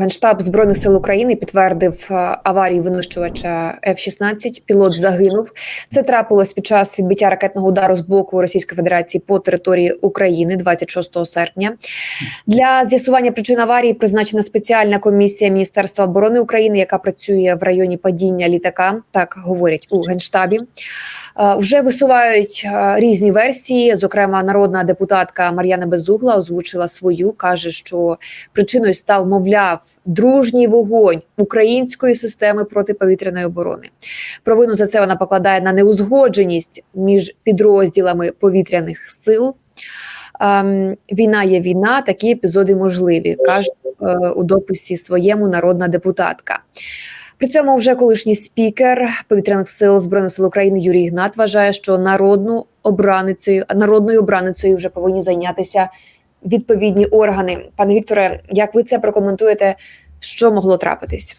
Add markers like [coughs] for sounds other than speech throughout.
Генштаб збройних сил України підтвердив е, аварію винищувача F-16. Пілот загинув. Це трапилось під час відбиття ракетного удару з боку Російської Федерації по території України 26 серпня. Для з'ясування причин аварії призначена спеціальна комісія Міністерства оборони України, яка працює в районі падіння літака. Так говорять у генштабі. Е, Вже висувають е, різні версії. Зокрема, народна депутатка Мар'яна Безугла озвучила свою, каже, що причиною став, мовляв, дружній вогонь української системи протиповітряної оборони. Провину за це вона покладає на неузгодженість між підрозділами повітряних сил. Ем, Війна є війна, такі епізоди можливі, каже е, у дописі своєму народна депутатка. При цьому вже колишній спікер повітряних сил збройних сил України Юрій Ігнат вважає, що народну обраницею народною обраницею вже повинні зайнятися відповідні органи. Пане Вікторе, як ви це прокоментуєте? Що могло трапитись?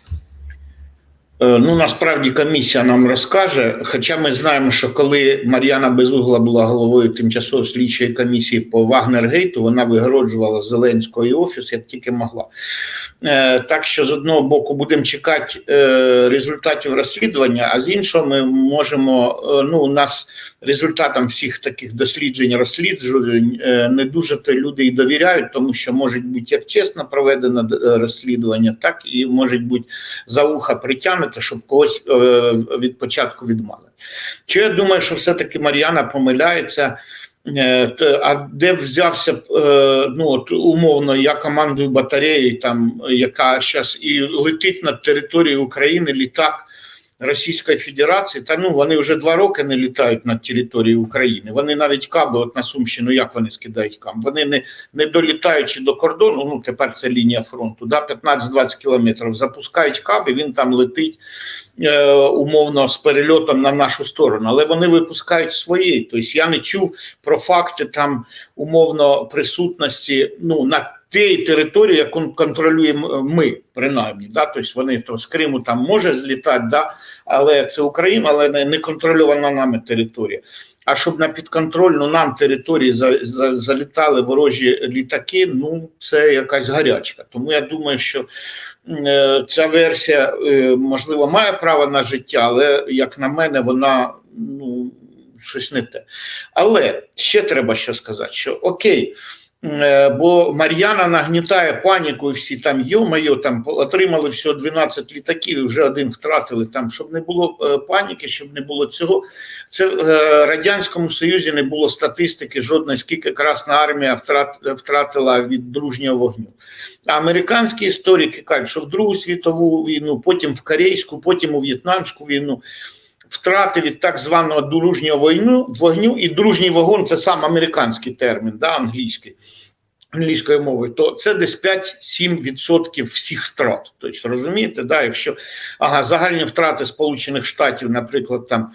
Е, Ну насправді комісія нам розкаже. Хоча ми знаємо, що коли Мар'яна Безугла була головою тимчасової слідчої комісії по Вагнергейту, вона вигороджувала Зеленського і офіс як тільки могла. Е, Так що з одного боку будемо чекати е, результатів розслідування, а з іншого ми можемо. е, Ну, у нас результатам всіх таких досліджень, розсліджень е, не дуже то люди і довіряють, тому що може бути як чесно проведено розслідування, так і може бути за вуха притягнуто, щоб когось від початку відмазати. Чи я думаю, що все-таки Мар'яна помиляється? Е, А де взявся е, ну от умовно, я командую батареєю, там яка зараз і летить над територією України літак Російської Федерації. Та ну вони вже два роки не літають над територією України. Вони навіть каби, от на Сумщину, як вони скидають кам? Вони не, не долітаючи до кордону. Ну тепер це лінія фронту, да, 15-20 кілометрів. Запускають каби, він там летить е, умовно з перельотом на нашу сторону, але вони випускають свої. Тобто я не чув про факти там умовно присутності ну на тій території, яку контролюємо ми, принаймні. Да? Тобто вони то з Криму там може злітати, да? але це Україна, але не контрольована нами територія. А щоб на підконтрольну нам території за, за, залітали ворожі літаки, ну це якась гарячка. Тому я думаю, що е, ця версія е, можливо має право на життя, але як на мене, вона ну щось не те. Але ще треба що сказати: що окей. Е, Бо Мар'яна нагнітає паніку, всі там йо-моє, там отримали всього 12 літаків, вже один втратили. Там щоб не було е, паніки, щоб не було цього. Це в е, радянському союзі не було статистики жодної, скільки Красна армія втрат, втратила від дружнього вогню. Американські історики кажуть, що в Другу світову війну, потім в Корейську, потім у В'єтнамську війну. Втрати від так званого дружнього вогню, вогню і дружній вогонь це сам американський термін, да, англійський, англійською мовою, то це десь 5-7% всіх втрат. Тобто, розумієте, да, якщо ага, загальні втрати Сполучених Штатів, наприклад, там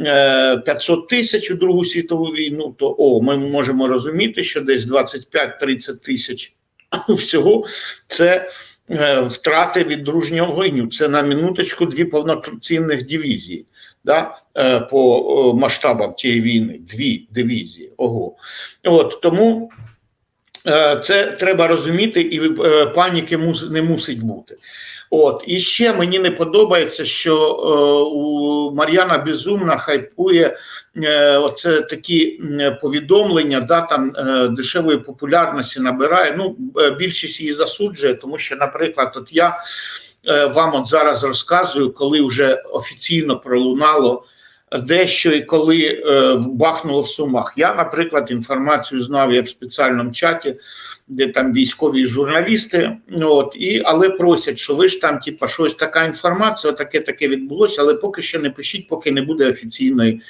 е, 500 тисяч у Другу світову війну, то о, ми можемо розуміти, що десь 25-30 тисяч [coughs] всього це. е, Втрати від дружнього вогню. Це на минуточку дві повноцінних дивізії да, е, по масштабам тієї війни. Дві дивізії. Ого. От тому е, це треба розуміти, і е, паніки не мусить бути. От і ще мені не подобається, що е, у Мар'яна Безумна хайпує е, оце такі повідомлення, да там е, дешевої популярності набирає. Ну е, більшість її засуджує, тому що, наприклад, от я е, вам от зараз розказую, коли вже офіційно пролунало дещо і коли е, бахнуло в сумах. Я, наприклад, інформацію знав я в спеціальному чаті, де там військові журналісти. От і але просять, що ви ж там, типа, щось така інформація, таке таке відбулося, але поки що не пишіть, поки не буде офіційної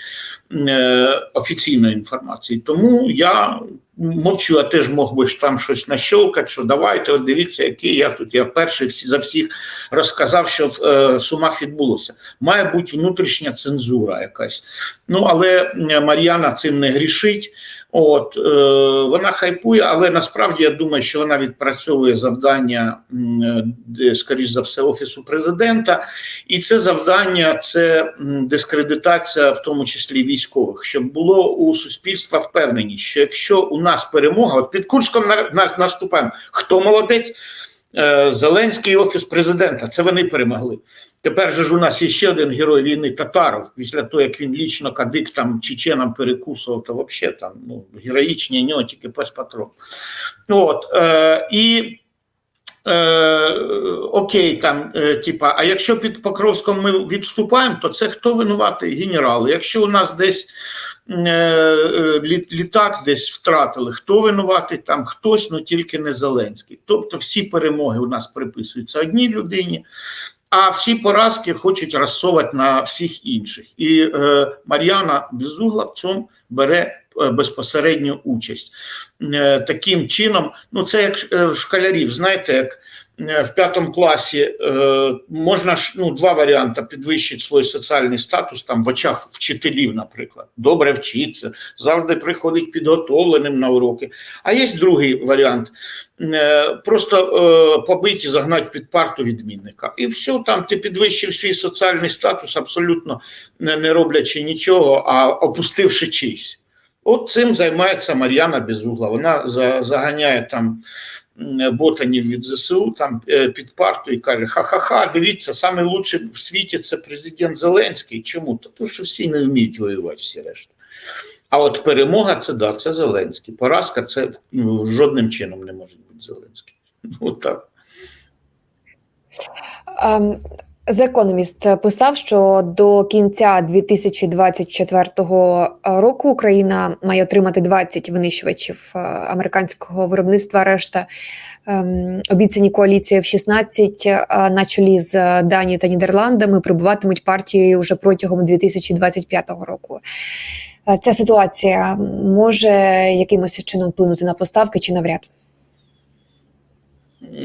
е, офіційної інформації. Тому я мовчу, а теж мог би ж там щось нащовкати, що давайте, от дивіться, який я тут. Я перший всі за всіх розказав, що в е, сумах відбулося. Має бути внутрішня цензура якась. Ну але Мар'яна цим не грішить. От е, вона хайпує, але насправді я думаю, що вона відпрацьовує завдання, е, скоріш за все, офісу президента, і це завдання це дискредитація, в тому числі військових, щоб було у суспільства впевненість, що якщо у нас перемога, от під Курськом на, на, наступаємо, хто молодець? Е, Зеленський офіс президента. Це вони перемогли. Тепер же ж у нас є ще один герой війни Татаров, після того, як він лічно кадик там чеченам перекусував, то взагалі там ну, героїчні нього тільки пес патрон. От, е, і е, окей, там, е, типа, а якщо під Покровськом ми відступаємо, то це хто винуватий? Генерали. Якщо у нас десь літак десь втратили, хто винуватий там? Хтось, ну тільки не Зеленський. Тобто всі перемоги у нас приписуються одній людині. А всі поразки хочуть розсовати на всіх інших. І е, Мар'яна Безугла в цьому бере е, безпосередню участь. Е, таким чином, ну це як е, школярів, знаєте, як е, в п'ятому класі е, можна ж ну, два варіанти підвищити свій соціальний статус там в очах вчителів, наприклад. Добре вчиться, завжди приходить підготовленим на уроки. А є другий варіант. Е, Просто е, побити, загнати під парту відмінника. І все, там ти підвищив свій соціальний статус, абсолютно не, не роблячи нічого, а опустивши чийсь. От цим займається Мар'яна Безугла. Вона за, заганяє там ботанів від ЗСУ там е, під парту і каже: ха-ха-ха, дивіться, саме в світі це президент Зеленський. Чому? Тому що всі не вміють воювати, всі решта. А от перемога це да, це Зеленський. Поразка це ну, жодним чином не може бути Зеленський. [laughs] Ну так. Ем, The Economist писав, що до кінця 2024 року Україна має отримати 20 винищувачів е, американського виробництва. Решта ем, обіцяні коаліції F-16 е, на чолі з Данією та Нідерландами прибуватимуть партією вже протягом 2025 року. Е, Ця ситуація може якимось чином вплинути на поставки чи навряд?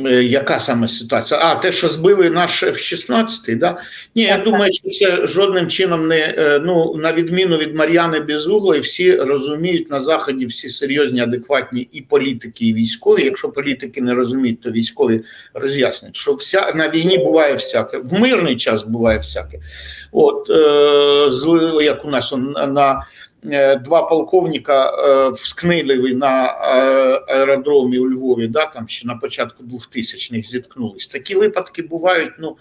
Е, Яка саме ситуація? А, те, що збили наш F-16, да? Ні, я думаю, що це жодним чином не е, ну на відміну від Мар'яни Безуглої, всі розуміють на заході всі серйозні, адекватні і політики, і військові. Якщо політики не розуміють, то військові роз'яснять, що вся на війні буває всяке, в мирний час буває всяке. От е, як у нас на два полковника е, вскнили на е, аеродромі у Львові, да, там ще на початку 2000-х зіткнулись. Такі випадки бувають ну,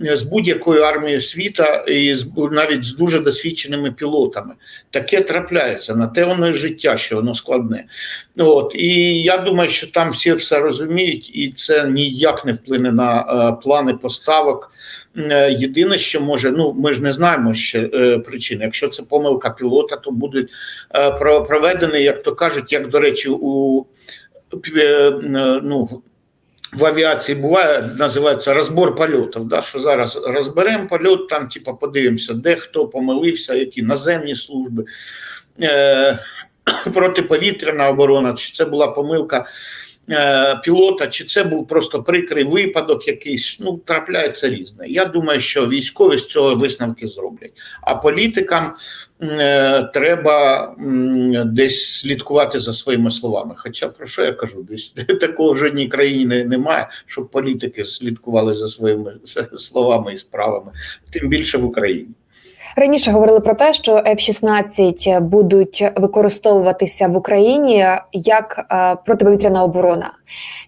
з будь-якою армією світа і з, навіть з дуже досвідченими пілотами. Таке трапляється, на те воно і життя, що воно складне. От, і я думаю, що там всі все розуміють, і це ніяк не вплине на е, плани поставок. Е, Єдине, що може, ну ми ж не знаємо ще е, причини. Якщо це помилка пілота, то будуть е, проведені, як то кажуть, як до речі, у е, е, ну, в- авіації буває, називається розбор польотів. Да, що зараз розберемо польот, там, типу, подивимося, де хто помилився, які наземні служби, е, [coughs] протиповітряна оборона, чи це була помилка е, пілота, чи це був просто прикрий випадок якийсь. Ну, трапляється різне. Я думаю, що військові з цього висновки зроблять. А політикам е, треба м, десь слідкувати за своїми словами. Хоча про що я кажу? Десь [laughs] такого в жодній країні немає, щоб політики слідкували за своїми словами і справами, тим більше в Україні. Раніше говорили про те, що F-16 будуть використовуватися в Україні як е, протиповітряна оборона.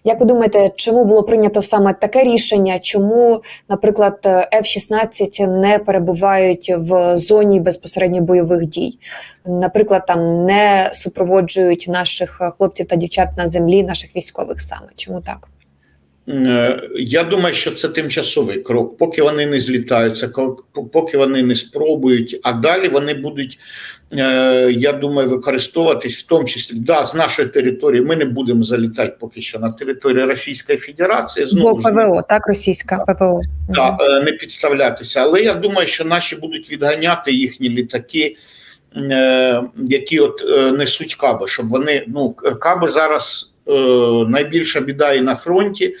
Як ви думаєте, чому було прийнято саме таке рішення? Чому, наприклад, F-16 не перебувають в зоні безпосередньо бойових дій? Наприклад, там не супроводжують наших хлопців та дівчат на землі, наших військових саме? Чому так? Е, Я думаю, що це тимчасовий крок, поки вони не злітаються, поки вони не спробують, а далі вони будуть, е, я думаю, використовуватись в тому числі да, з нашої території. Ми не будемо залітати поки що на територію Російської Федерації. Бо Знову ж ПВО, так, російська ППО. да, е, не підставлятися. Але я думаю, що наші будуть відганяти їхні літаки, які от несуть каби, щоб вони ну каби зараз найбільша біда і на фронті.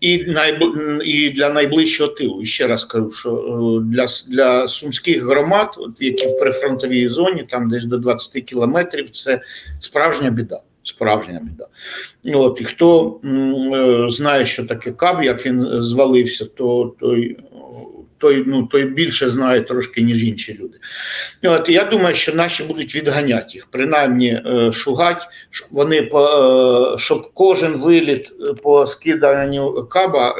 І найб- і для найближчого тилу. І ще раз кажу, що е, для, для сумських громад, от які в прифронтовій зоні, там десь до 20 кілометрів, це справжня біда. Справжня біда. От, і хто е, знає, що таке каб, як він звалився, то той, той, ну, той більше знає трошки, ніж інші люди. От, я думаю, що наші будуть відганяти їх, принаймні е, шугать, щоб вони по, е, щоб кожен виліт е, по скиданню каба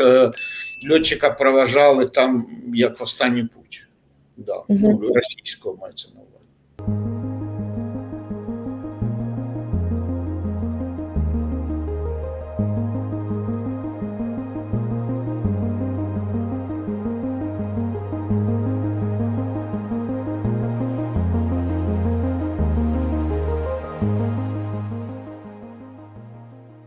льотчика проважали там як в останній путь. Да, ну, російського мається на увазі.